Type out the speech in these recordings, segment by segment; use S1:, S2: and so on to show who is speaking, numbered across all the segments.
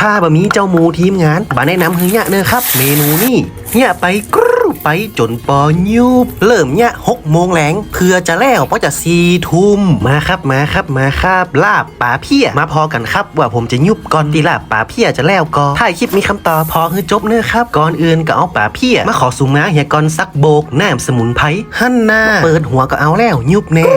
S1: ถ้าบะมีเจ้าหมูทีมงานบาแนะนำเนี่ยเนอะครับ เมนูนี่เนี่ยไปกรูไปจนปอยูบเริ่มเนี่ยหกโมงแรงเพื่อจะแล้วเพราะจะสี่ทุ่มมาครับมาครับมาครับลาบป่าเพี้ยมาพอกันครับ ว่าผมจะยุบก่อนที่ลาบป่าเพี้ยจะแล้วก็ถ้าคลิปมีคำตอบพอคือจบเนอครับก่อนอื่นก็เอาป่าเพี้ยมาขอสูมาเฮียก่อนสักโบกน้ำสมุนไพรหั่นหน้าเปิดหัวก็เอาแล้วยุบแน่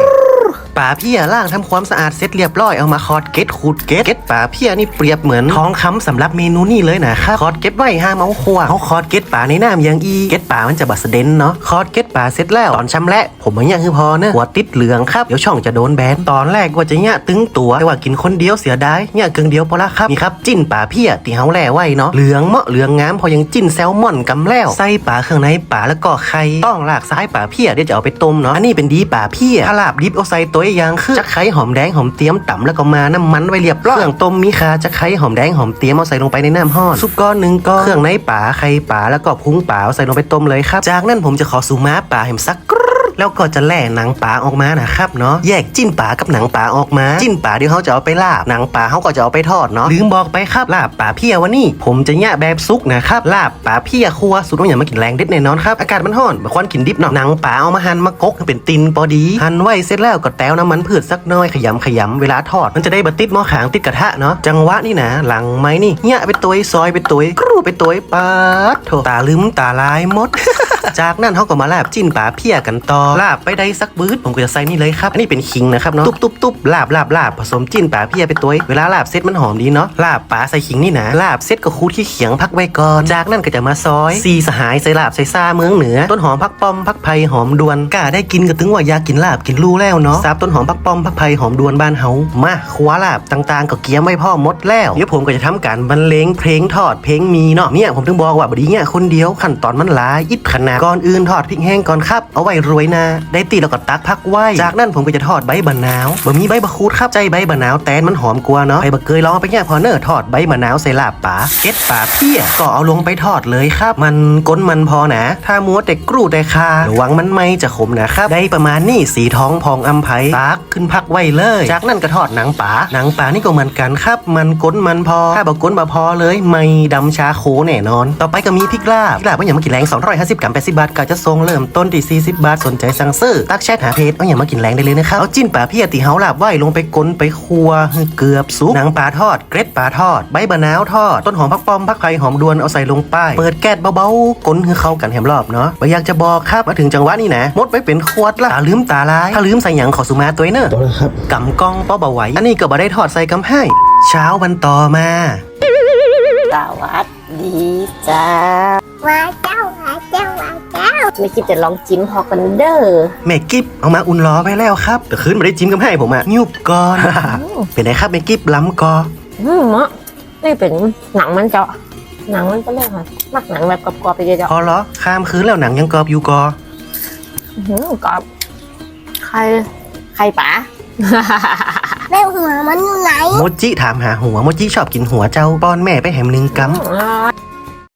S1: ป่าเพียล่างทำความสะอาดเสร็จเรียบร้อยเอามาคอดเก็ตขูดเก็ตเก็ตป่าเพียนี่เปรียบเหมือนทองคำสำหรับเมนูนี่เลยนะครับคอดเก็ตไว้ห้ามเอาครัวเขาคอดเก็ตป่าในน้ำย่างอีเก็ตป่ามันจะบัสเดนเนาะคอดเก็ตป่าเสร็จแล้วตอนชำแหละผมมันยังคือพอเนอะหัวติดเหลืองครับเดี๋ยวช่องจะโดนแบนตอนแรกว่าจะเนี่ยตึงตัวแต่ว่ากินคนเดียวเสียดายเนี่ยเกิงเดียวพอละครับนี่ครับจิ้นป่าเพียตีเฮาแหล่ไว้เนาะเหลืองเมาะเหลืองงามพอยังจิ้นแซลมอนกำแล้วใส่ป่าเครื่องในป่าแล้วก็ไข่ต้องลากซ้ายป่าเพียเดี๋ยวจะเอาไปต้มเนาะอันนี้เป็นดีป่าเพียถ้าลาบดิบเอาใส่ตัวอย่างคือจะไข่หอมแดงหอมเตี๊ยมต่ำแล้วก็มาน้ำมันไว้เรียบร้อยเครื่องต้มมีคาจะไข่หอมแดงหอมเตี๊ยมเอาใส่ลงไปในน้ำห้อนซุปก้อนหนึ่งก้อนเครื่องในป่าไข่ป่าแล้วก็พุงป่าเอาใส่ลงไปต้มเลยครับ จากนั้นผมจะขอสูม้าป่าแหมสักกรึ๊ด แล้วก็จะแล่หนังป่าออกมานะครับเนาะแยกจิ้นป่ากับหนังป่าออกมา จิ้นป่าเดี๋ยวเขาจะเอาไปลาบหนังป่าเขาก็จะเอาไปทอดเนาะลืมบอกไปครับลาบป่าเพียวันนี้ ผมจะแยะแบบซุกนะครับลาบป่าเพียครัวสุดต้องอย่ามากินแรงเด็ดแน่นอนครับอากาศมันร้อนบางคนกินดิบเนาะหนังป่าเอามาหั่นมากกเป็นตินพอดีหั่นไว้เสร็จแล้วก็แต้วน้ำมันพืชสักหน้อยขยำขยำเวลาทอด มันจะได้บะติดหม้อขางติดกระทะเนาะจังหวะนี่นะหลังไม้นี่เนี่ยไปตัวซอยไปตัวกรูไปตัวปัดโถตาลืมตาลายมด จากนั้นเขาก็มาลาบจิ้นป่าเพียกันต่อลาบไปได้สักบื้ดผมก็จะใส่นี่เลยครับ อันนี้เป็นขิงนะครับเนาะตุบตุบตุบลาบลาบลาบผสมจิ้นป่าเพียไปตัวเวลาลาบเสร็จมันหอมดีเนาะลาบป่าใส่ขิงนี่นะลาบเสร็จก็คูดขี้เขียงพักไว้ก่อนจากนั้นก็จะมาซอยซีสหายใส่ลาบใส่ซาเมืองเหนือ ต้นหอมพักป้อมพักไผ่หอมดวนกาได้กินก็ถึงว่าอยากกินลาบกินลู่แล้วเนาะซับต้นหอมพักป้อมพักไผ่หอมดวนบ้านเฮามาคว้าลาบต่างๆ ก็เกี้ยไม่พ่อมดแล้วเดี๋ยวผมก็จะทำการบรรเลงเพลงทอดเพลงมีเนาะเนี่ยผมถึงบอกว่าบดีเนี่ยคนเดียวขั้นตอนมันหลายอิดขนาดก่อนอื่นทอดพริกแห้งก่อนครับเอาไว้โรยนาได้ตีแล้วก็ตักพักไว้ จากนั้นผมก็จะทอดใบบะนาวบะมีใบบะคูดครับใจใบบะนาวแตนมันหอมกว่าเนาะใบบะเกยลองเอาไปเนี่ยพอเนอร์ทอดใบบะนาวใส่ลาบป่าเก็ดป่าเพี้ยก็เอาลงไปทอดเลยครับ มันก้นมันพอนะ ถ้ามัวแต่กรูแต่คาระวังมันไม่จะขมนะครับ ได้ประมาณนี้สีท้องพองอำไพตักขึ้นพักไว้เลย จากนั้นก็ทอดหนังป่าหนังป่านี่ก็เหมือนกันครับ มันก้นมันพอ ถ้าบอกก้นมาพอเลยไม่ดำชาโคแน่นอน ต่อไปก็มีพริกลาบพริกลาบว่าอย่างมากินแรง250กรัม80บาทก็จะทรงเริ่มต้นที่40บาทสนใจสั่งซื้อตักแชทหาเพจเอาอย่างมากินแรงได้เลยนะครับเอาจิ้นป่าเพียตีเฮาลาบไว้ลงไปก้นไปครัวให้เกือบสุกหนังป่าทอด เกร็ดป่าทอด ใบบะนาวทอด ต้นหอมพักป้อมพักไผ่หอมดวนเอาใส่ลงไปเปิดแก๊สเบาๆก้นให้เข้ากันแหมรอบเนาะบ่อยากจะบอกครับมาถึงจังหวะนี้นะมดไว้เป็นขวดละตาลืมตาลายถ้าลืมใส่หยังขอสุมาตัวเนอะ
S2: ต่อเลยครับ
S1: กำกล้องป้อบ่ไหวอันนี้ก็บ่ได้ทอดใส่กำให้ เช้าวันต่อมา
S3: สวัสดีจ้า
S4: ว้าเจ้าว้าเจ้าว้าเจ้า
S3: ไม่คิดจะลองจิ้มพอกันเด้อ
S1: แม่กิฟเอามาอุ่นล้อไปแล้วครับแต่คืนไม่ได้จิ้มกำให้ผมอะยุบก่อน เป็นไงครับแม่กิฟล้ำกอ
S3: อืมะนี่เป็นหนังมันเจาะหนังมันก็เรียกว่ามักหนังแบบกรอบๆไปเจาะ
S1: พอเหรอข้ามคืนแล้วหนังยังกรอบอยู่กอ
S3: อื้อหือกรอบไข่ไข่ป๋า
S4: แล้วหัวมันอยู่ไหน
S1: โมจิถามหาหัวโมจิชอบกินหัวเจ้าป้อนแม่ไปแหมหนึ่งก
S3: อ๋อ